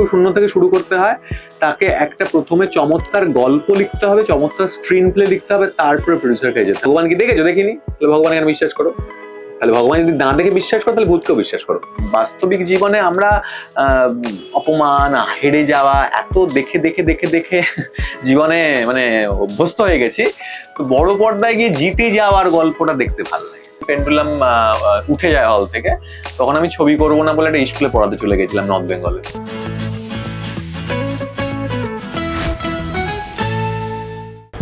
কেউ শূন্য থেকে শুরু করতে হয়। তাকে একটা প্রথমে চমৎকার গল্প লিখতে হবে, চমৎকার স্ক্রিন প্লে লিখতে হবে, তারপরে প্রডিউসার কাছে যেতে ভগবান কি দেখেছ? দেখিনি? তাহলে ভগবান কেন বিশ্বাস করো? তাহলে ভগবান যদি না দেখে বিশ্বাস করো, তাহলে ভূতকেও বিশ্বাস করো। বাস্তবিক জীবনে আমরা অপমান, হেরে যাওয়া, এত দেখে দেখে দেখে দেখে জীবনে মানে অভ্যস্ত হয়ে গেছি। তো বড় পর্দায় গিয়ে জিতে যাওয়ার গল্পটা দেখতে ভালো লাগে। পেন্ডুলাম উঠে যায় হল থেকে। তখন আমি ছবি করব না বলে একটা স্কুলে পড়াতে চলে গেছিলাম নর্থ বেঙ্গলে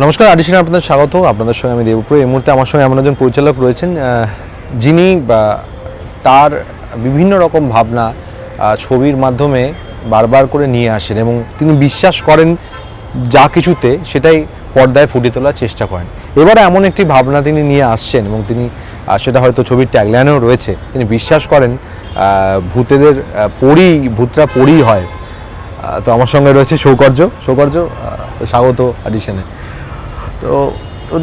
নমস্কার আডিশনে আপনাদের স্বাগত আপনাদের সঙ্গে আমি দেবপ্র এই মুহূর্তে আমার সঙ্গে এমন একজন পরিচালক রয়েছেন যিনি তার বিভিন্ন রকম ভাবনা ছবির মাধ্যমে বারবার করে নিয়ে আসেন এবং তিনি বিশ্বাস করেন যা কিছুতে সেটাই পর্দায় ফুটিয়ে তোলার চেষ্টা করেন। এবারে এমন একটি ভাবনা তিনি নিয়ে আসছেন এবং তিনি সেটা হয়তো ছবির ট্যাগলাইনেও রয়েছে। তিনি বিশ্বাস করেন ভূতেদের পরী, ভূতরা পরী হয়। তো আমার সঙ্গে রয়েছে সৌকর্য। সৌকর্য স্বাগত অডিশনে তো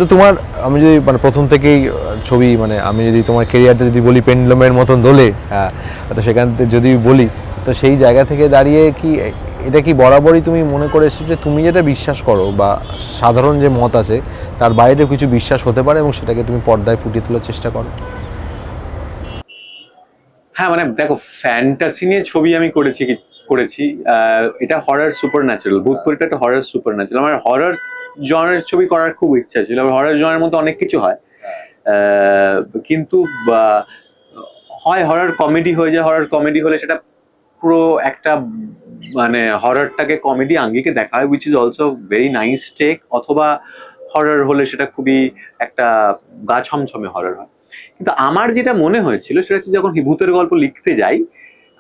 তো তোমার, আমি যদি মানে প্রথম থেকেই ছবি মানে আমি যদি তোমার কেরিয়ারটা যদি বলি পেন্ডলমের মতন দোলে হ্যাঁ তো সেখান থেকে যদি বলি, তো সেই জায়গা থেকে দাঁড়িয়ে কি এটা কি বরাবরই তুমি মনে করে এসেছ যে তুমি যেটা বিশ্বাস করো বা সাধারণ যে মত আছে, তার বাইরে কিছু বিশ্বাস হতে পারে এবং সেটাকে তুমি পর্দায় ফুটিয়ে তোলার চেষ্টা করো? হ্যাঁ মানে দেখো ফ্যান্টাসি নিয়ে ছবি আমি করেছি করেছি এটা হরার সুপার ন্যাচারাল ভূতপুরিটা একটা হরার সুপার ন্যাচারাল আমার হরার জনের ছবি করার খুব ইচ্ছা ছিল হরার জনের মধ্যে অনেক কিছু হয়। কিন্তু হয় হরার কমেডি হয়ে যায়, হরার কমেডি হলে সেটা পুরো একটা মানে হরারটাকে কমেডি আঙ্গিকে দেখা হয় which is also very nice take অথবা হরার হলে সেটা খুবই একটা গা ছমছমে হরার হয়। কিন্তু আমার যেটা মনে হয়েছিল, সেটা হচ্ছে যখন ভূতের গল্প লিখতে যাই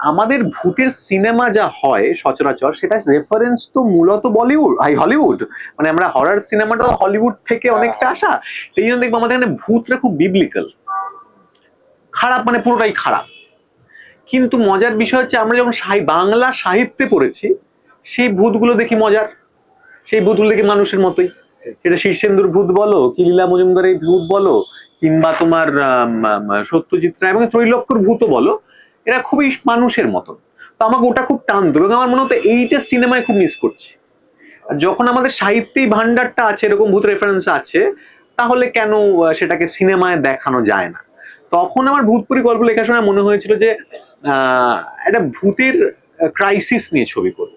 আমাদের ভূতের সিনেমা যা হয় সচরাচর সেটা রেফারেন্স তো মূলত বলিউড আই হলিউড। মানে আমরা হরার সিনেমাটা হলিউড থেকে অনেকটা আসা। সেই জন্য দেখব আমাদের এখানে ভূতরা খুব বিবলিক্যাল খারাপ মানে পুরোটাই খারাপ। কিন্তু মজার বিষয় হচ্ছে আমরা যখন বাংলা সাহিত্যে পড়েছি সেই ভূতগুলো দেখি মজার। সেই ভূতগুলো দেখি মানুষের মতোই। সেটা শীর্ষেন্দুর ভূত বলো কি লীলা মজুমদারের ভূত বলো কিংবা তোমার সত্যজিৎ রায় এবং ত্রৈলক্যর ভূতও বলো। এরা খুবই মানুষের মতো। তো আমাকে ওটা খুব টানতো এবং আমার মনে হতো এইটা সিনেমায় খুব মিস করছি। আর যখন আমাদের সাহিত্যেই ভান্ডারটা আছে এরকম ভূত রেফারেন্স আছে তাহলে কেন সেটাকে সিনেমায় দেখানো যায় না? তখন আমার ভূতপুরি গল্প লেখার সময় মনে হয়েছিল যে আহ, একটা ভূতের ক্রাইসিস নিয়ে ছবি করব।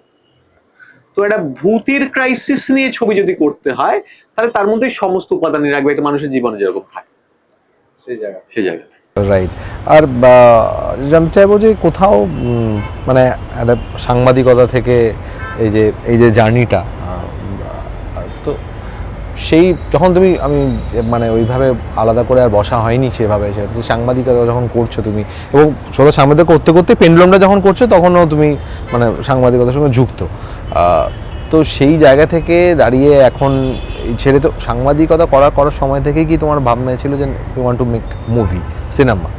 তো একটা ভূতের ক্রাইসিস নিয়ে ছবি যদি করতে হয় তাহলে তার মধ্যে সমস্ত উপাদানই রাখবে। একটা মানুষের জীবনে যেরকম থাকে সেই জায়গা সেই জায়গায়। রাইট আর জানতে চাইব যে কোথাও মানে একটা সাংবাদিকতা থেকে এই যে এই যে জার্নিটা তো সেই যখন তুমি, আমি মানে ওইভাবে আলাদা করে আর বসা হয়নি সেভাবে, সে- সাংবাদিকতা যখন করছ তুমি, এবং ছোটো সাংবাদিকতা করতে করতে পেন্ডুলামটা যখন করছ তখনও তুমি মানে সাংবাদিকতার সঙ্গে যুক্ত। তো সেই জায়গা থেকে দাঁড়িয়ে এখন ছেড়ে তো সাংবাদিকতা করার করার সময় থেকেই কি তোমার ভাবনা ছিল যে you want to make movie cinema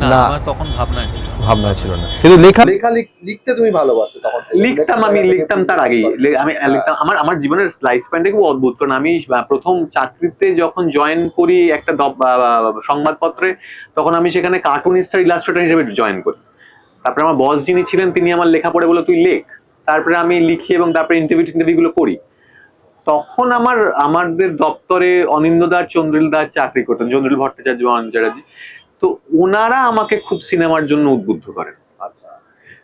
না। তখন ভাবনা ছিল। ভাবনা ছিল না। কিন্তু লেখা লেখা লিখ- লিখতে তুমি ভালোবাসো তখন। লিখতাম আমি লিখতাম তার আগেই। আমি লিখতাম আমার আমার জীবনের লাইফ স্প্যানটা খুব অদ্ভুত কারণ আমি প্রথম চাকরিতে যখন জয়েন করি একটা সংবাদপত্রে তখন আমি সেখানে কার্টুনিস্ট আর ইলাস্ট্রেটর হিসেবে জয়েন করি। তারপরে আমার বস যিনি ছিলেন তিনি আমার লেখা পড়ে বলে তুই লেখ। তারপরে আমি লিখি এবং তারপরে ইন্টারভিউ টিন্টারভিউ গুলো করি। তখন আমার আমাদের দপ্তরে অনিন্দ দাস চন্দ্রিল দাস চাকরি করতেন চন্দ্রিল ভট্টাচার্য অনিন্দ তো ওনারা আমাকে খুব সিনেমার জন্য উদ্বুদ্ধ করেন। আচ্ছা।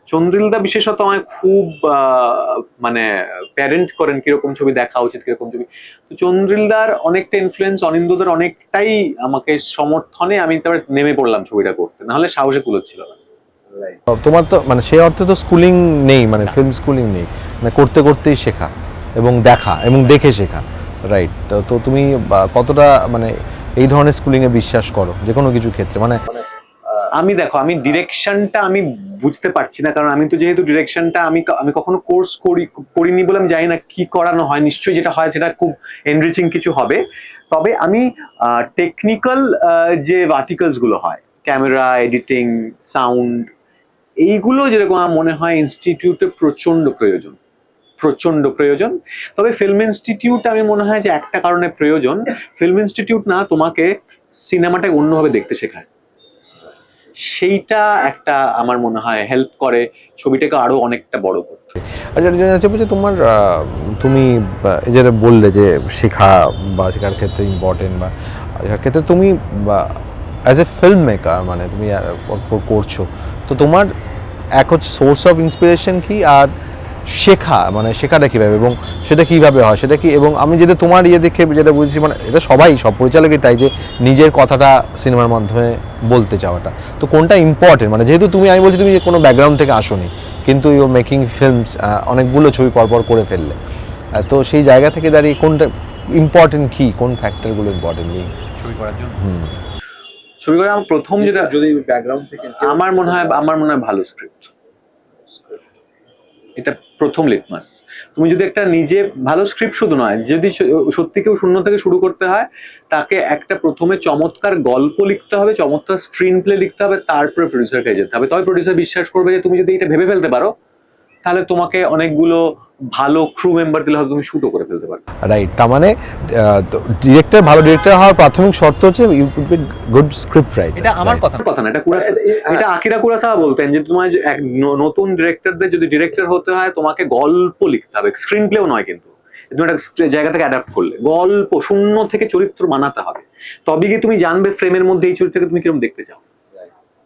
চন্দ্রিলদা বিশেষত আমায় খুব আহ, মানে প্যারেন্ট করেন কীরকম ছবি দেখা উচিত কীরকম ছবি। তো চন্দ্রিলদার অনেকটা ইনফ্লুয়েন্স অনিন্দদার অনেকটাই আমাকে সমর্থনে আমি তারপরে নেমে পড়লাম ছবিটা করতে। নাহলে সাহসে কুলোচ্ছিল না. তোমার তো মানে সেই অর্থে তো স্কুলিং নেই মানে ফিল্ম স্কুলিং নেই। মানে করতে করতেই শেখা এবং দেখা এবং দেখে শেখা। রাইট তো তুমি কতটা মানে এই ধরনের স্কুলিংয়ে বিশ্বাস করো যে কোনো কিছু ক্ষেত্রে? মানে আমি দেখো আমি ডিরেকশনটা আমি বুঝতে পারছি না কারণ আমি তো যেহেতু ডিরেকশনটা আমি আমি কখনো কোর্স করি করিনি বলে আমি জানি না কি করানো হয়। নিশ্চয়ই যেটা হয় সেটা খুব এনরিচিং কিছু হবে। তবে আমি টেকনিক্যাল যে আর্টিকেলসগুলো হয় ক্যামেরা এডিটিং সাউন্ড এইগুলো যেরকম আমার মনে হয় ইনস্টিটিউটে প্রচণ্ড প্রয়োজন। প্রচণ্ড প্রয়োজন। তবে ফিল্ম ইনস্টিটিউট আমি মনে হয় যে একটা কারণে প্রয়োজন ফিল্ম ইনস্টিটিউট না তোমাকে সিনেমাটাকে অন্যভাবে দেখতে শেখায়। সেইটা একটা আমার মনে হয় হেল্প করে, ছবিটাকে আরও অনেকটা বড় করতে। আর যেটা জানা যাচ্ছে যে তোমার তুমি যেটা বললে যে শেখা বা শেখার ক্ষেত্রে ইম্পর্টেন্ট বা শেখার ক্ষেত্রে তুমি অ্যাজ এ ফিল্ম মেকার মানে তুমি করছ তো তোমার এক হচ্ছে সোর্স অফ ইন্সপিরেশন কি আর শেখা মানে শেখাটা কীভাবে এবং সেটা কীভাবে হয় সেটা কি এবং আমি যেটা তোমার ইয়ে দেখে যেটা বুঝছি মানে এটা সবাই সব পরিচালকই তাই যে নিজের কথাটা সিনেমার মাধ্যমে বলতে চাওয়াটা। তো কোনটা ইম্পর্টেন্ট মানে যেহেতু তুমি আমি বলছি তুমি যে কোনো ব্যাকগ্রাউন্ড থেকে আসোনি কিন্তু ইউর মেকিং ফিল্মস অনেকগুলো ছবি পরপর করে ফেললে। তো সেই জায়গা থেকে দাঁড়িয়ে কোনটা ইম্পর্টেন্ট কী? কোন ফ্যাক্টরগুলো ইম্পর্টেন্ট ছবি করার জন্য? হুম। ছবি করে আমার প্রথম যেটা যদি ব্যাকগ্রাউন্ড থেকে আমার মনে হয় আমার মনে হয় ভালো স্ক্রিপ্ট এটা প্রথম লিটমাস তুমি যদি একটা নিজে ভালো স্ক্রিপ্ট শুধু নয় যদি সত্যি কেউ শূন্য থেকে শুরু করতে হয় তাকে একটা প্রথমে চমৎকার গল্প লিখতে হবে চমৎকার স্ক্রিন প্লে লিখতে হবে তারপরে প্রডিউসারকে যেতে হবে। তবে প্রডিউসার বিশ্বাস করবে যে তুমি যদি এটা ভেবে ফেলতে পারো তাহলে তোমাকে অনেকগুলো ভালো ক্রু মেম্বার দিলে হয়তো তুমি শুটও করে ফেলতে পারো রাইট তার মানে ডিরেক্টর ভালো ডিরেক্টর হওয়ার প্রাথমিক শর্ত হচ্ছে ইউ গুড স্ক্রিপ্ট রাইট এটা আমার কথা কথা না এটা কুরাসা। এটা আকিরা কুরাসাওয়া বলতেন যে তোমার এক নতুন ডিরেক্টরদের যদি ডিরেক্টর হতে হয় তোমাকে গল্প লিখতে হবে। স্ক্রিন প্লেও নয় কিন্তু। তুমি একটা জায়গা থেকে অ্যাডাপ্ট করলে। গল্প শূন্য থেকে চরিত্র বানাতে হবে। তবে গিয়ে তুমি জানবে ফ্রেমের মধ্যে এই চরিত্রকে তুমি কীরকম দেখতে চাও।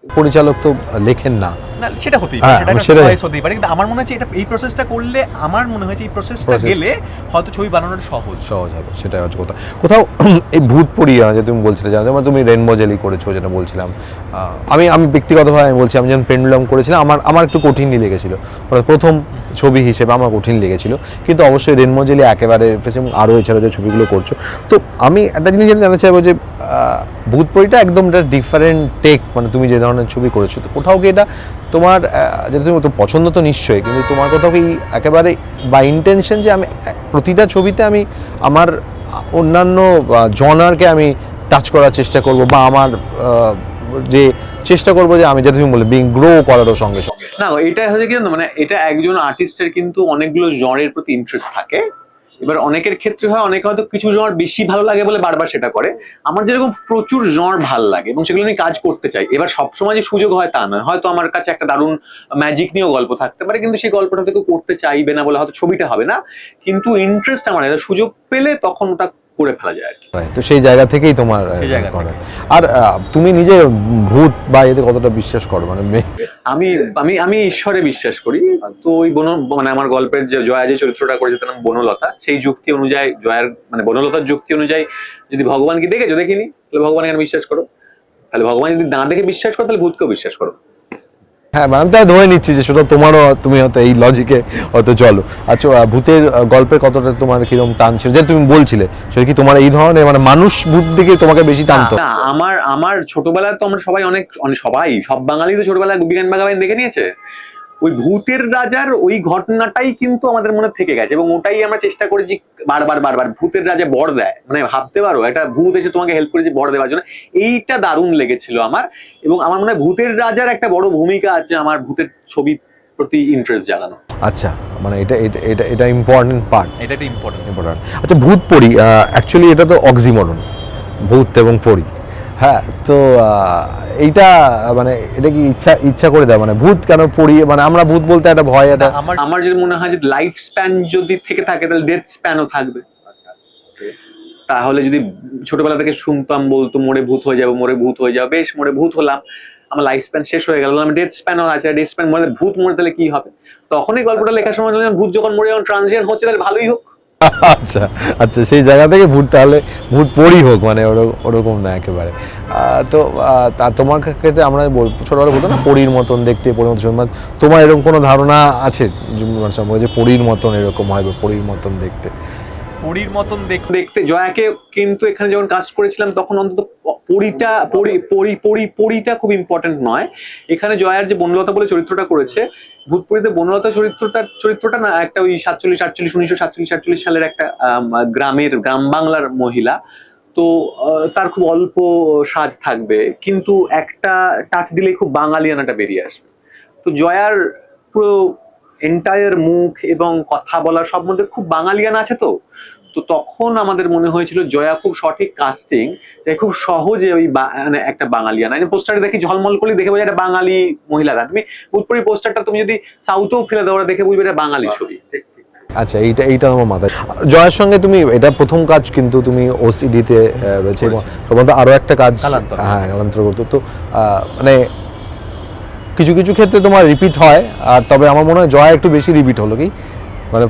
পরিচালক তো লেখেন না। না সেটা হতেই হ্যাঁ, পারে সেটা আমি একটা সেটাই- হতেই পারে কিন্তু আমার মনে হচ্ছে এটা এই প্রসেসটা করলে আমার মনে হয়েছে এই প্রসেসটা গেলে হয়তো ছবি বানানোটা সহজ। সহজ হবে সেটাই হচ্ছে কথা। কোথাও এই ভূত পড়িয়ে যে তুমি বলছিলে জানো যেমন তুমি রেনবো জেলি করেছ যেটা বলছিলাম। আহ, আমি আমি ব্যক্তিগতভাবে আমি বলছি আমি যখন পেন্ডুলাম করেছিলাম আমার আমার একটু কঠিনই লেগেছিল। মানে প্রথম ছবি হিসেবে আমার কঠিন লেগেছিল। কিন্তু অবশ্যই রেনবো জেলি একেবারে ফেসে আরও এছাড়া যে ছবিগুলো করছ। তো আমি একটা জিনিস জানতে চাইব যে আহ, ভূত পরিটা একদম একটা ডিফারেন্ট টেক মানে তুমি যে ধরনের ছবি করেছ। তো কোথাও কি এটা তোমার যেটা তুমি পছন্দ তো নিশ্চয়ই কিন্তু তোমার কোথাও কি একেবারে বা ইন্টেনশন যে আমি প্রতিটা ছবিতে আমি আমার অন্যান্য জনারকে আমি টাচ করার চেষ্টা করব বা আমার যে চেষ্টা করব যে আমি যেটা তুমি বলে বিং গ্রো করারও সঙ্গে সঙ্গে। না এটা হচ্ছে কি মানে এটা একজন আর্টিস্টের কিন্তু অনেকগুলো জনের প্রতি ইন্টারেস্ট থাকে। এবার অনেকের ক্ষেত্রে হয়, অনেকে হয়তো কিছু জন বেশি ভালো লাগে বলে বারবার সেটা করে। আমার যেরকম প্রচুর জন ভালো লাগে এবং সেগুলো নিয়ে কাজ করতে চাই, এবার সবসময় যে সুযোগ হয় তা নয়। হয়তো আমার কাছে একটা দারুণ ম্যাজিক নিয়েও গল্প থাকতে পারে, কিন্তু সেই গল্পটা থেকে করতে চাইবে না বলে হয়তো ছবিটা হবে না। কিন্তু ইন্টারেস্ট আমার সুযোগ পেলে তখন ওটা করে ফেলা যায় আর কি। তো সেই জায়গা থেকেই তোমার। আর তুমি নিজে ভূত বা এতে কতটা বিশ্বাস করো? মানে আমি আমি আমি ঈশ্বরে বিশ্বাস করি। তো ওই বন মানে আমার গল্পের যে জয়া যে চরিত্রটা করেছে তার নাম বনলতা। সেই যুক্তি অনুযায়ী জয়ার মানে বনলতার যুক্তি অনুযায়ী যদি ভগবানকে দেখেছ দেখিনি তাহলে ভগবানকে বিশ্বাস করো? তাহলে ভগবান যদি না দেখে বিশ্বাস করো তাহলে ভূতকেও বিশ্বাস করো। হ্যাঁ মানে তাই ধরে নিচ্ছি যে সেটা তোমারও, তুমি হয়তো এই লজিকে হয়তো চলো। আচ্ছা ভূতের গল্পের কতটা তোমার কীরকম টান ছিল? যে তুমি বলছিলে, সেটা কি তোমার এই ধরনের মানে মানুষ ভূত দিকে তোমাকে বেশি টানতো? আমার আমার ছোটবেলায় তো আমরা সবাই অনেক অনেক, সবাই, সব বাঙালি তো ছোটবেলায় বিজ্ঞান বাগাবাইন দেখে নিয়েছে। ওই ভূতের রাজার ওই ঘটনাটাই কিন্তু আমাদের মনে থেকে গেছে এবং ওটাই আমরা চেষ্টা করেছি বারবার বারবার ভূতের রাজা বর দেয়। মানে ভাবতে পারো একটা ভূত এসে তোমাকে হেল্প করেছে বর দেওয়ার জন্য। এইটা দারুণ লেগেছিল আমার এবং আমার মনে হয় ভূতের রাজার একটা বড় ভূমিকা আছে আমার ভূতের ছবির প্রতি ইন্টারেস্ট জাগানো। আচ্ছা মানে এটা এটা এটা এটা ইম্পর্টেন্ট পার্ট এটা একটা ইম্পর্টেন্ট ইম্পর্টেন্ট আচ্ছা ভূত পড়ি অ্যাকচুয়ালি এটা তো অক্সিমরন ভূত এবং পড়ি হ্যাঁ তো এইটা মানে এটা কি ইচ্ছা ইচ্ছা করে দেয় মানে ভূত কেন পড়ি মানে আমরা ভূত বলতে একটা ভয়, একটা আমার আমার যদি মনে হয় যে লাইফ স্প্যান যদি থেকে থাকে, তাহলে ডেথ স্প্যানও থাকবে। তাহলে যদি ছোটবেলা থেকে শুনতাম, বলতো মোড়ে ভূত হয়ে যাবে মোড়ে ভূত হয়ে যাবে। বেশ মোড়ে ভূত হলাম। আমার লাইফ স্প্যান শেষ হয়ে গেল। আমি ডেথ স্প্যানও আছে ডেথ স্প্যান মরে ভূত মরে তাহলে কি হবে? তখনই গল্পটা লেখার সময় ভূত যখন মরে যখন ট্রানজিশন হচ্ছে, তাহলে ভালোই হোক। আচ্ছা আচ্ছা সেই জায়গা থেকে ভূত তাহলে ভূত পড়ি হোক মানে ওরকম না একেবারে আহ, তো আহ, তা তোমার ক্ষেত্রে আমরা বল ছোটবেলা বলতো না পরীর মতন দেখতে পরীর মতন। মানে তোমার এরকম কোনো ধারণা আছে যে মানে সম্পর্কে যে পরীর মতন এরকম হয় বা পরীর মতন দেখতে পুরীর মতন দেখতে দেখতে জয়াকে কিন্তু এখানে যখন কাজ করেছিলাম তখন অন্তত পরিটা, পরি পরি পরি, পরিটা খুব ইম্পর্টেন্ট নয়। এখানে জয়ার যে বনলতা বলে চরিত্রটা করেছে, ভূতপুরীতে বনলতা চরিত্রটা চরিত্রটা না একটা ওই সাতচল্লিশ, আটচল্লিশ, উনিশশো সাতচল্লিশ, আটচল্লিশ সালের একটা গ্রামের, গ্রাম বাংলার মহিলা। তো তার খুব অল্প সাজ থাকবে, কিন্তু একটা টাচ দিলেই খুব বাঙালিয়ানাটা বেরিয়ে আসবে। তো জয়ার পুরো এন্টায়ার মুখ এবং কথা বলার সব মধ্যে খুব বাঙালিয়ানা আছে তো? তো তখন আমাদের মনে হয়েছিল জয়া খুব সঠিক কাস্টিং যে খুব সহজে ওই মানে একটা বাঙালিয়ানা। পোস্টারে দেখি ঝলমল করলে দেখে বোঝা একটা বাঙালি মহিলা গান তুমি ভূতপুরি পোস্টারটা তুমি যদি সাউথেও ফেলে দাও দেখে বুঝবে এটা বাঙালি ছবি। ঠিক ঠিক। আচ্ছা এইটা এইটা আমার মাথায়। জয়ের সঙ্গে তুমি এটা প্রথম কাজ কিন্তু তুমি ওসিডিতে রয়েছে এবং সম্ভবত আরও একটা কাজ। হ্যাঁ কালান্তর করতো। তো আহ, মানে কিছু কিছু ক্ষেত্রে তোমার রিপিট হয় আর তবে আমার মনে হয় জয়া একটু বেশি রিপিট হলো কি? মানে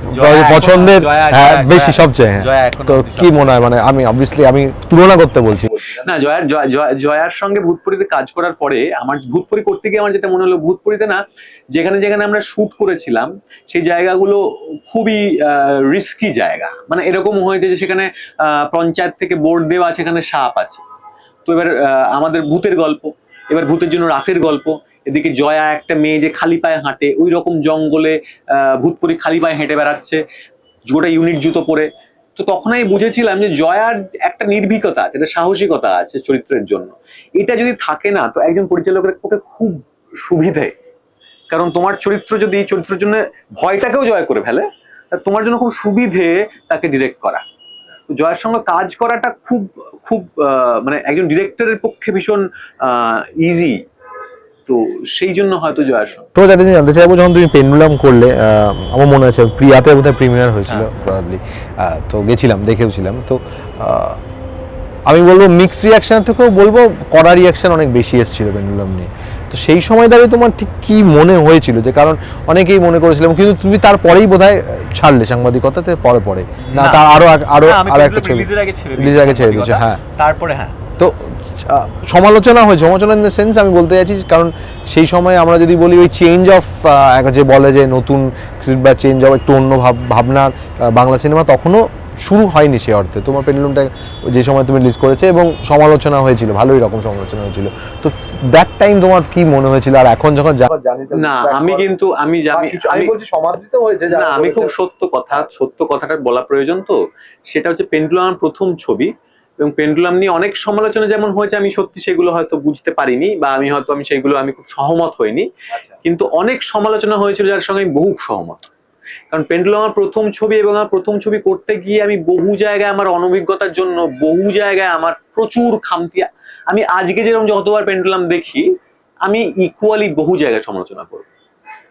পছন্দের হ্যাঁ বেশি সবচেয়ে হ্যাঁ। তো কি মনে হয় মানে আমি অবভিয়াসলি আমি তুলনা করতে বলছি। না জয়ার জয়া- জয়া- জয়ার সঙ্গে ভূতপুরিতে কাজ করার পরে আমার ভূতপুরি করতে গিয়ে আমার যেটা মনে হলো ভূতপুরিতে না যেখানে যেখানে আমরা শুট করেছিলাম সেই জায়গাগুলো খুবই রিস্কি জায়গা। মানে এরকম হয়েছে যে সেখানে আহ, পঞ্চায়েত থেকে বোর্ড দেওয়া আছে এখানে সাপ আছে। তো এবার আহ, আমাদের ভূতের গল্প এবার ভূতের জন্য রাতের গল্প এদিকে জয়া একটা মেয়ে যে খালি পায়ে হাঁটে ওই রকম জঙ্গলে আহ, ভূতপুরি খালি পায়ে হেঁটে বেড়াচ্ছে গোটা ইউনিট জুতো পরে। তো তখন আমি বুঝেছিলাম যে জয়ার একটা নির্ভীকতা আছে একটা সাহসিকতা আছে চরিত্রের জন্য। এটা যদি থাকে না তো একজন পরিচালকের পক্ষে খুব সুবিধে। কারণ তোমার চরিত্র যদি চরিত্রের জন্য ভয়টাকেও জয় করে ফেলে তোমার জন্য খুব সুবিধে তাকে ডিরেক্ট করা। জয়ের সঙ্গে কাজ করাটা খুব খুব মানে একজন ডিরেক্টরের পক্ষে ভীষণ ইজি তো সেই জন্য হয়তো জয়ের সঙ্গে তো যাতে জানতে চাইব যখন তুমি পেন্ডুলাম করলে আমার মনে আছে প্রিয়াতে বোধহয় প্রিমিয়ার হয়েছিল হ্যাঁ। প্রবাবলি তো গেছিলাম দেখেওছিলাম। তো আমি বলব মিক্স রিয়াকশনের থেকেও বলব কড়া রিয়াকশন অনেক বেশি এসেছিল পেন্ডুলাম নিয়ে। তো সেই সময় দাঁড়িয়ে তোমার ঠিক কি মনে হয়েছিল? যে কারণ অনেকেই মনে করেছিলাম কিন্তু তুমি তারপরেই বোধহয় ছাড়লে সাংবাদিকতাতে পরে পরে। না। তার আরও আরও আরও একটা ছবি। রিলিজের আগে ছেড়ে দিয়েছি হ্যাঁ। তারপরে হ্যাঁ। তো সমালোচনা হয়েছে সমালোচনা ইন দ্য সেন্স আমি বলতে চাইছি কারণ সেই সময় আমরা যদি বলি ওই চেঞ্জ অফ যে বলে যে নতুন বা চেঞ্জ অফ একটু অন্য ভাব ভাবনার বাংলা সিনেমা তখনও শুরু হয়নি সে অর্থে। তোমার পেন্ডুলুমটা যে সময় তুমি রিলিজ করেছে এবং সমালোচনা হয়েছিল ভালোই রকম সমালোচনা হয়েছিল। তো দ্যাট টাইম তোমার কি মনে হয়েছিল? আর এখন যখন না আমি কিন্তু আমি বা জানি আমি আমি বলছি সমাদৃত হয়েছে না আমি খুব সত্য কথা সত্য কথাটা বলা প্রয়োজন তো। সেটা হচ্ছে পেন্ডুলাম প্রথম ছবি। এবং পেন্ডুলাম নিয়ে অনেক সমালোচনা যেমন হয়েছে আমি সত্যি সেগুলো হয়তো বুঝতে পারিনি বা আমি হয়তো আমি সেগুলো আমি খুব সহমত হইনি। আচ্ছা। কিন্তু অনেক সমালোচনা হয়েছিল যার সঙ্গে আমি বহু সহমত। কারণ পেন্ডুলাম আমার প্রথম ছবি এবং আমার প্রথম ছবি করতে গিয়ে আমি বহু জায়গায় আমার অনভিজ্ঞতার জন্য বহু জায়গায় আমার প্রচুর খামতি আমি আজকে যেরকম যতবার পেন্ডুলাম দেখি আমি ইকুয়ালি বহু জায়গায় সমালোচনা করব।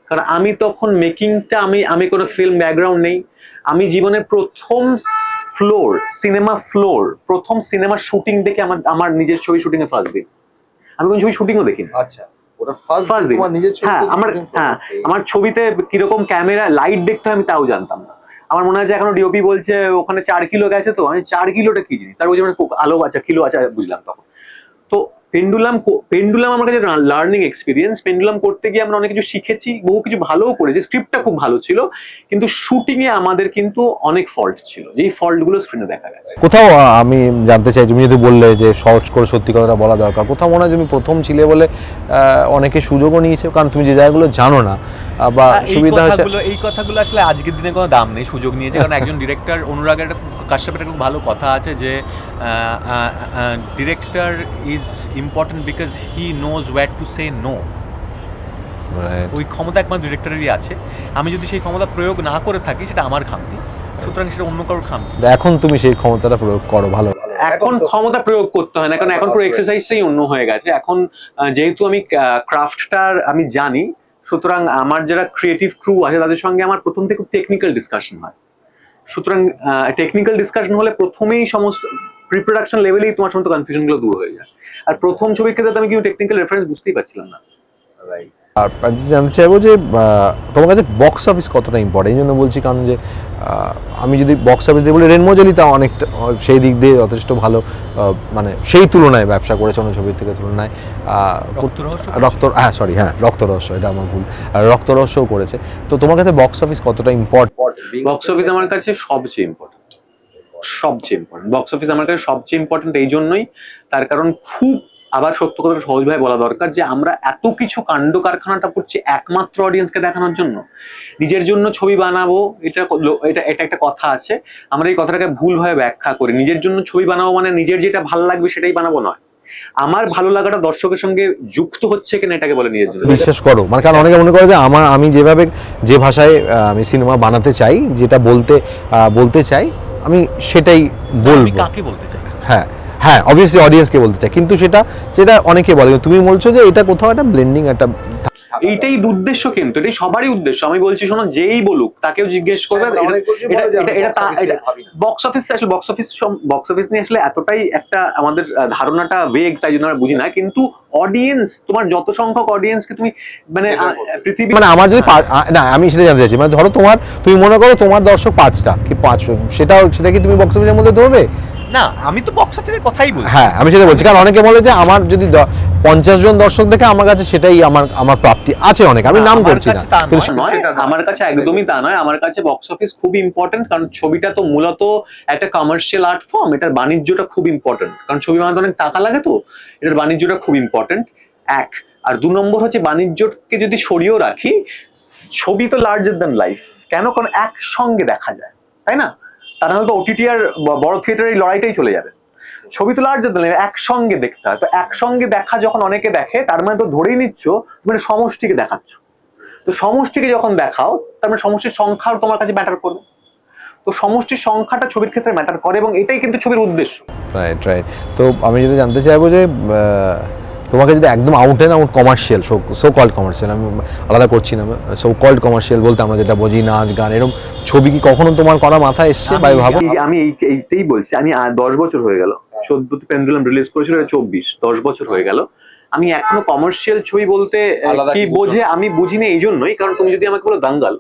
কারণ আমি তখন মেকিংটা আমি আমি কোনো ফিল্ম ব্যাকগ্রাউন্ড নেই। আমি জীবনে প্রথম ফ্লোর সিনেমা ফ্লোর প্রথম সিনেমার শুটিং দেখে আমার আমার নিজের ছবি শুটিং এ ফার্স্ট দিন। আমি কোনো ছবি শুটিংও দেখিনি। আচ্ছা হ্যাঁ আমার হ্যাঁ। আমার ছবিতে কীরকম ক্যামেরা লাইট দেখতে আমি তাও জানতাম না। আমার মনে হয় এখনও ডিওপি বলছে ওখানে চার কিলো গেছে তো আমি চার কিলোটা কি জিনিস? তার বলছি মানে আলো আচ্ছা কিলো আচ্ছা বুঝলাম তখন। পেন্ডুলাম পেন্ডুলাম আমার কাছে লার্নিং এক্সপিরিয়েন্স পেন্ডুলাম করতে গিয়ে আমরা অনেক কিছু শিখেছি, বহু কিছু ভালোও করেছি। স্ক্রিপ্টটা খুব ভালো ছিল, কিন্তু শুটিংয়ে আমাদের কিন্তু অনেক ফল্ট ছিল। যেই ফল্টগুলো স্ক্রিনে দেখা গেছে। কোথাও আমি জানতে চাই, তুমি যদি বললে যে সহজ করে সত্যি কথাটা বলা দরকার, কোথাও মনে হয় তুমি প্রথম ছিলে বলে অনেকে সুযোগও নিয়েছে, কারণ তুমি যে জায়গাগুলো জানো না। বা এই সুবিধা হয়েছে এই কথাগুলো আসলে আজকের দিনে কোনো দাম নেই সুযোগ নিয়েছে। কারণ একজন ডিরেক্টর অনুরাগের কাশ্যপের একটা খুব ভালো কথা আছে যে director is important because he knows where to say no ওই ক্ষমতা একমাত্র ডিরেক্টরেরই আছে। আমি যদি সেই ক্ষমতা প্রয়োগ না করে থাকি সেটা আমার খামতি। সুতরাং সেটা অন্য কারোর খামতি। এখন তুমি সেই ক্ষমতাটা প্রয়োগ করো ভালো। এখন ক্ষমতা প্রয়োগ করতে হয় না কারণ এখন পুরো এখন এক্সারসাইজটাই অন্য হয়ে গেছে। এখন যেহেতু আমি ক্রাফটটার আমি জানি সুতরাং আমার যারা ক্রিয়েটিভ ক্রু আছে, তাদের সঙ্গে আমার প্রথম থেকে টেকনিক্যাল ডিসকাশন হয়। সুতরাং টেকনিক্যাল ডিসকাশন হলে প্রথমেই সমস্ত প্রিপ্রোডাকশন লেভেলেই তোমার সমস্ত কনফিউশনগুলো দূর হয়ে যায়। আর প্রথম ছবির ক্ষেত্রে আমি কিন্তু টেকনিক্যাল রেফারেন্স বুঝতেই পারছিলাম না। Right. আর জানতে চাইব যে তোমার কাছে বক্স অফিস কতটা ইম্পর্টেন্ট এই জন্য বলছি কারণ যে আমি যদি বক্স অফিস দিয়ে বলি রেনমোজলিটা অনেকটা আহ, সেই দিক দিয়ে যথেষ্ট ভালো আহ, মানে সেই তুলনায় ব্যবসা করেছে অন্য ছবির থেকে তুলনায়। রক্ত হ্যাঁ সরি হ্যাঁ রক্ত রহস্য এটা আমার ভুল। আর রক্ত রহস্যও করেছে। তো তোমার কাছে বক্স অফিস কতটা ইম্পর্টেন্ট. বক্স অফিস আমার কাছে সবচেয়ে ইম্পর্টেন্ট সবচেয়ে ইম্পর্টেন্ট বক্স অফিস আমার কাছে সবচেয়ে ইম্পর্টেন্ট এই জন্যই তার কারণ খুব আবার সত্য কথাটা সহজভাবে বলা দরকার যে আমরা এত কিছু কাণ্ড কারখানাটা করছি একমাত্র অডিয়েন্সকে দেখানোর জন্য। নিজের জন্য ছবি বানাবো এটা এটা এটা একটা কথা আছে। আমরা এই কথাটাকে ভুলভাবে ব্যাখ্যা করি। নিজের জন্য ছবি বানাবো মানে নিজের যেটা ভালো লাগবে সেটাই বানাবো নয়। আমার ভালো লাগাটা দর্শকের সঙ্গে যুক্ত হচ্ছে কিনা এটাকে বলে নিজের জন্য বিশ্বাস করো। মানে কারণ অনেকে মনে করে যে আমার আমি যেভাবে যে ভাষায় আমি সিনেমা বানাতে চাই যেটা বলতে বলতে চাই আমি সেটাই আমি বলব। কাকে বলতে চাই? হ্যাঁ। হ্যাঁ অবভিয়াসলি অডিয়েন্সকে বলতে চাই কিন্তু সেটা সেটা অনেকে বলে। তুমি বলছো যে এটা কোথাও একটা ব্লেন্ডিং একটা এইটাই উদ্দেশ্য কিন্তু এটাই সবারই উদ্দেশ্য। আমি বলছি শোনো যেই বলুক তাকেও জিজ্ঞেস করবে। হ্যাঁ। বক্স অফিস আসলে বক্স অফিস বক্স অফিস নিয়ে আসলে এতটাই একটা আমাদের ধারণাটা বেগ তাই জন্য আমরা বুঝি না। কিন্তু অডিয়েন্স তোমার যত সংখ্যক অডিয়েন্সকে তুমি মানে সেটা। পৃথিবী মানে আমার যদি না আমি সেটা জানতে চাইছি। মানে ধরো তোমার তুমি মনে করো তোমার দর্শক পাঁচটা কি পাঁচশো সেটাও সেটা কি তুমি বক্স অফিসের মধ্যে ধরবে? না আমি তো বক্স অফিসের কথাই বলছি। হ্যাঁ আমি সেটা বলছি। কারণ অনেকে বলে যে আমার যদি পঞ্চাশ জন দর্শক দেখে আমার কাছে সেটাই আমার আমার প্রাপ্তি আছে অনেক। আমি নাম করছি না। আমার কাছে একদমই তা নয়। আমার কাছে বক্স অফিস খুব ইম্পর্টেন্ট কারণ ছবিটা তো মূলত একটা কমার্শিয়াল আর্ট ফর্ম এটার বাণিজ্যটা খুব ইম্পর্টেন্ট কারণ ছবি বানাতে অনেক টাকা লাগে তো এটার বাণিজ্যটা খুব ইম্পর্টেন্ট এক আর দু নম্বর হচ্ছে বাণিজ্যকে যদি সরিয়েও রাখি ছবি তো লার্জার দ্যান লাইফ কেন? কারণ একসঙ্গে দেখা যায় তাই না? তা নাহলে তো ওটিটি আর বড় থিয়েটারের লড়াইটাই চলে যাবে। ছবি তো লার্জার দ্যান একসঙ্গে দেখতে হয়, তো একসঙ্গে দেখা যখন অনেকে দেখে, তার মানে তো ধরেই নিচ্ছ তুমি সমষ্টিকে দেখাচ্ছ। তো সমষ্টিকে যখন দেখাও, তার মানে সমষ্টির সংখ্যাও তোমার কাছে ম্যাটার করবে। তো সমষ্টির সংখ্যাটা ছবির ক্ষেত্রে ম্যাটার করে এবং এটাই কিন্তু ছবির উদ্দেশ্য। রাইট রাইট তো আমি যদি জানতে চাইব যে তোমাকে যদি একদম out and out commercial so called commercial আমি আলাদা করছি না সো কল্ড কমার্শিয়াল বলতে আমরা যেটা বুঝি নাচ গান এরকম ছবি কি কখনো তোমার করা মাথায় এসছে বা ভাবো আমি এইটাই বলছি আমি দশ বছর হয়ে গেল। চোদ্দতে পেন্ডুলাম রিলিজ করেছিল চব্বিশ দশ বছর হয়ে গেল। আমি এখনও কমার্শিয়াল ছবি বলতে কি বোঝে আমি বুঝিনি এই জন্যই কারণ তুমি যদি আমাকে বলো দাঙ্গাল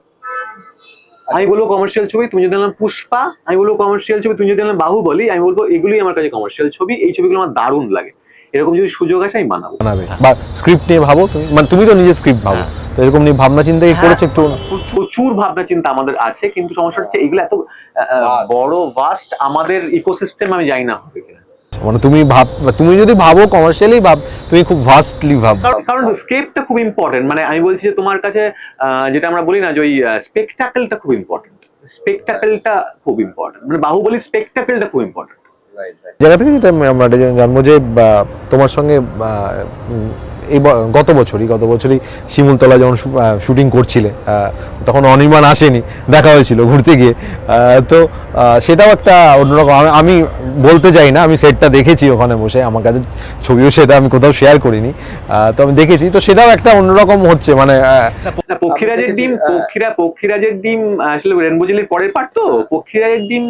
আমি বলব কমার্শিয়াল ছবি তুমি যদি বললাম পুষ্পা আমি বলব কমার্শিয়াল ছবি তুমি যদি বললাম বাহুবলী আমি বলব এগুলোই আমার কাছে কমার্শিয়াল ছবি এই ছবিগুলো আমার দারুণ লাগে। এরকম যদি সুযোগ আসে আমি বানাবো বানাবে বা স্ক্রিপ্ট নিয়ে ভাবো তুমি মানে তুমি তো নিজে স্ক্রিপ্ট ভাবো। হ্যাঁ। তো এরকম নিয়ে ভাবনা চিন্তা কি করেছ একটু? প্রচুর ভাবনা চিন্তা আমাদের আছে কিন্তু সমস্যা হচ্ছে এগুলো এত. বড় ভাস্ট আমাদের ইকোসিস্টেম আমি জানি না হবে কিনা। মানে তুমি ভাব তুমি যদি ভাবো কমার্শিয়ালি ভাব তুমি খুব ভাস্টলি ভাব কারণ- স্কেপটা খুব ইম্পর্টেন্ট মানে আমি বলছি যে তোমার কাছে আহ, যেটা আমরা বলি না যে ওই স্পেকটাকেলটা খুব ইম্পর্টেন্ট স্পেকটাকেলটা খুব ইম্পর্টেন্ট মানে বাহুবলী স্পেকটাকেলটা খুব ইম্পর্টেন্ট. জায়গা থেকে যেটা আমরা জানব যে তোমার সঙ্গে এই গত বছরই গত বছরই শিমুলতলা যখন শুটিং করছিলে আহ, তখন অনির্বাণ আসেনি দেখা হয়েছিল ঘুরতে গিয়ে। আহ, তো সেটাও একটা অন্যরকম আমি- বলতে চাই না আমি সেটটা দেখেছি ওখানে বসে আমার কাছে ছবিও সেটা আমি কোথাও শেয়ার করিনি। তো আমি দেখেছি তো সেটাও একটা অন্যরকম হচ্ছে মানে আহ, পক্ষীরাজের ডিম। পক্ষীরা পক্ষীরাজের ডিম আসলে রেনবোজেলির পরের পার্ট তো পক্ষীরাজের ডিম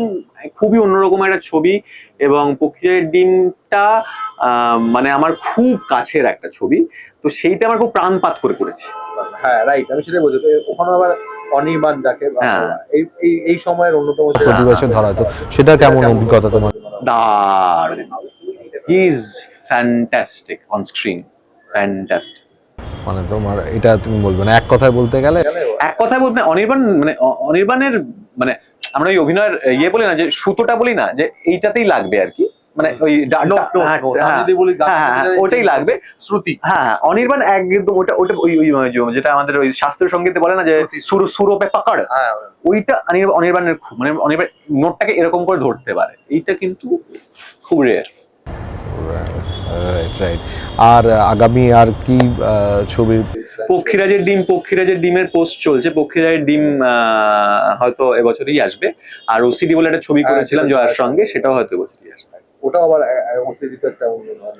খুবই অন্যরকম একটা ছবি। এবং পক্ষীরাজের ডিমটা আহ, মানে আমার খুব কাছের একটা ছবি। তো সেইটা আমার খুব প্রাণপাত করে করেছি। হ্যাঁ রাইট আমি সেটাই বলছি। তো ওখানে আবার অনির্বাণ যাকে হ্যাঁ। এই এই এই সময়ের অন্যতম প্রতিবেশে ধরা হতো সেটা কেমন অভিজ্ঞতা তোমার? দারুণ। He is fantastic on screen fantastic মানে তোমার এটা তুমি বলবে না এক কথায় বলতে গেলে? গেলে এক কথায় বলতে অনির্বাণ মানে অনির্বাণের মানে আমরা ওই অভিনয়ের ইয়ে বলি না যে সুতোটা বলি না যে এইটাতেই লাগবে আর কি। মানে ওই হ্যাঁ, হ্যাঁ, যদি বলি হ্যাঁ, ওটাই লাগবে। শ্রুতি। হ্যাঁ অনির্বাণ একদম ওটা ওটা ওই ওই ওই যেটা আমাদের ওই শাস্ত্রীয় সঙ্গীতে বলে না যে সুর সুরপে পাকাড়। ওইটা অনির্বাণের খুব মানে অনির্বাণ নোটটাকে এরকম করে ধরতে পারে। এইটা কিন্তু খুব রেয়ার আর আগামী আর কি আহ, ছবির পক্ষীরাজের ডিম পক্ষীরাজের ডিমের পোস্ট চলছে। পক্ষীরাজের ডিম আহ, হয়তো এবছরই আসবে। আর ওসিডি বলে একটা ছবি হ্যাঁ, করেছিলাম জয়ার সঙ্গে সেটাও হয়তো এবছরই আসবে। আবার।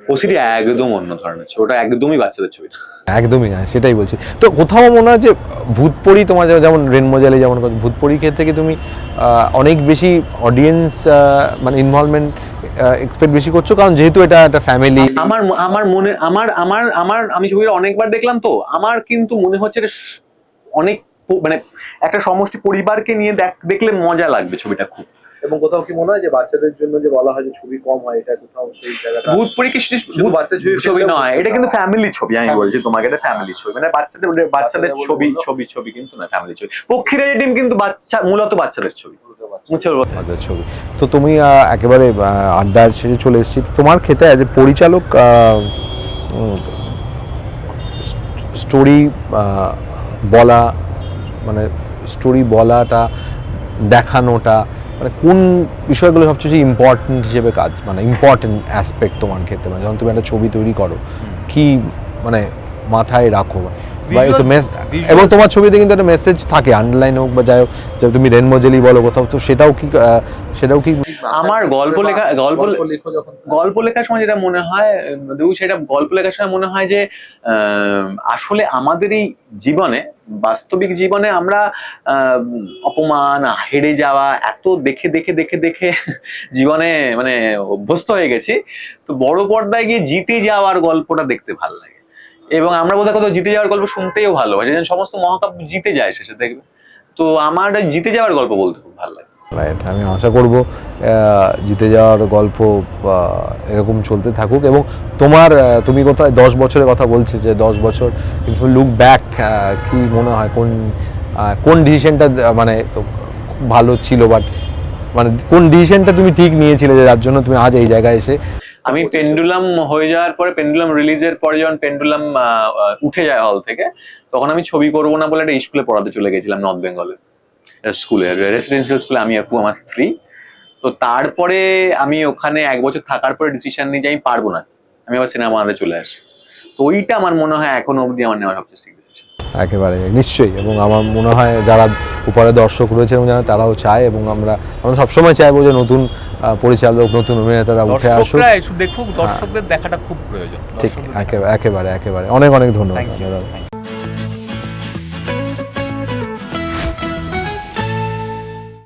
ওসিডি একদম অন্য ধরনের ছবি। ওটা একদমই বাচ্চাদের ছবি একদমই না সেটাই বলছি। তো কোথাও মনে হয় যে ভূতপরি তোমার যেমন- রেনমোজালি যেমন ভূতপরি ক্ষেত্রে কি তুমি আহ, অনেক বেশি অডিয়েন্স মানে ইনভলভমেন্ট এক্সপেক্ট বেশি করছ? কারণ যেহেতু এটা একটা ফ্যামিলি আমার আমার মনে আমার আমার আমার আমি ছবিটা অনেকবার দেখলাম তো। আমার কিন্তু মনে হচ্ছে এটা অনেক মানে একটা সমষ্টি পরিবারকে নিয়ে দেখ- দেখলে মজা লাগবে ছবিটা খুব। এবং কোথাও কি মনে হয় যে বাচ্চাদের জন্য যে বলা হয় যে ছবি কম হয় এটা কোথাও সেই জায়গাটা ভূত পরীক্ষা শুধু শুধু বাচ্চা ছবি ছবি নয় এটা কিন্তু। ফ্যামিলি ছবি আমি বলছি তোমাকে এটা ফ্যামিলি ছবি। মানে বাচ্চাদের বাচ্চাদের বাচ্চাদের ছবি। ছবি ছবি কিন্তু না ফ্যামিলি ছবি। পক্ষীরা টিম কিন্তু বাচ্চা মূলত বাচ্চাদের ছবি। আমাদের ছবি। তো তুমি একেবারে আড্ডার শেষে চলে এসেছি। তোমার ক্ষেত্রে অ্যাজ এ পরিচালক স্টোরি বলা মানে স্টোরি বলাটা দেখানোটা মানে কোন বিষয়গুলো সবচেয়ে বেশি ইম্পর্টেন্ট হিসেবে কাজ মানে ইম্পর্টেন্ট অ্যাসপেক্ট তোমার ক্ষেত্রে? মানে যখন তুমি একটা ছবি তৈরি করো কি মানে মাথায় রাখো? এবং তোমার ছবিতে কিন্তু একটা মেসেজ থাকে আন্ডারলাইন হোক বা যাই হোক যে তুমি রেনবো জেলি বলো কোথাও তো সেটাও কি সেটাও কি আমার গল্প লেখা গল্প গল্প লেখার সময় যেটা মনে হয় সেটা গল্প লেখার সময় মনে হয় যে আহ, আসলে আমাদের এই জীবনে বাস্তবিক জীবনে আমরা আহ, অপমান হেরে যাওয়া এত দেখে দেখে দেখে দেখে জীবনে মানে অভ্যস্ত হয়ে গেছি। তো বড় পর্দায় গিয়ে জিতে যাওয়ার গল্পটা দেখতে ভালো লাগে। এবং আমরা বোধহয় কোথাও জিতে যাওয়ার গল্প শুনতেও ভালোবাসি যেন সমস্ত মহাকাব্য জিতে যায় শেষে, দেখবে? তো আমার জিতে যাওয়ার গল্প বলতে খুব ভালো লাগে। রাইট আমি আশা করব জিতে যাওয়ার গল্প এরকম চলতে থাকুক এবং তোমার তুমি কোথায়, দশ বছরের কথা বলছি যে দশ বছর কিন্তু লুক ব্যাক কি মনে হয় কোন কোন ডিসিশনটা মানে ভালো ছিল বাট মানে কোন ডিসিশনটা তুমি ঠিক নিয়েছিলে যে যার জন্য তুমি আজ এই জায়গায় এসে আমি পেন্ডুলাম হয়ে যাওয়ার পরে পেন্ডুলাম রিলিজের পরে যখন পেন্ডুলাম উঠে যায় হল থেকে তখন আমি ছবি করব না বলে একটা স্কুলে পড়াতে চলে গেছিলাম নর্থ বেঙ্গলে স্কুলে রেসিডেন্সিয়াল স্কুলে আমি আপু আমার স্ত্রী। তো তারপরে আমি ওখানে এক বছর থাকার পরে ডিসিশন নিয়ে যে আমি পারব না আমি আবার সিনেমা চলে আসি। তো ওইটা আমার মনে হয় এখনও অবধি আমার নেওয়া সবচেয়ে একেবারে নিশ্চয়ই। এবং আমার মনে হয় যারা উপরে দর্শক রয়েছে এবং যারা তারাও চায় এবং আমরা আমরা সবসময় চাইব যে নতুন পরিচালক নতুন অভিনেতারা উঠে আসুক। দেখুক দর্শকদের দেখাটা খুব প্রয়োজন। ঠিক একেবারে একেবারে একেবারে। অনেক অনেক ধন্যবাদ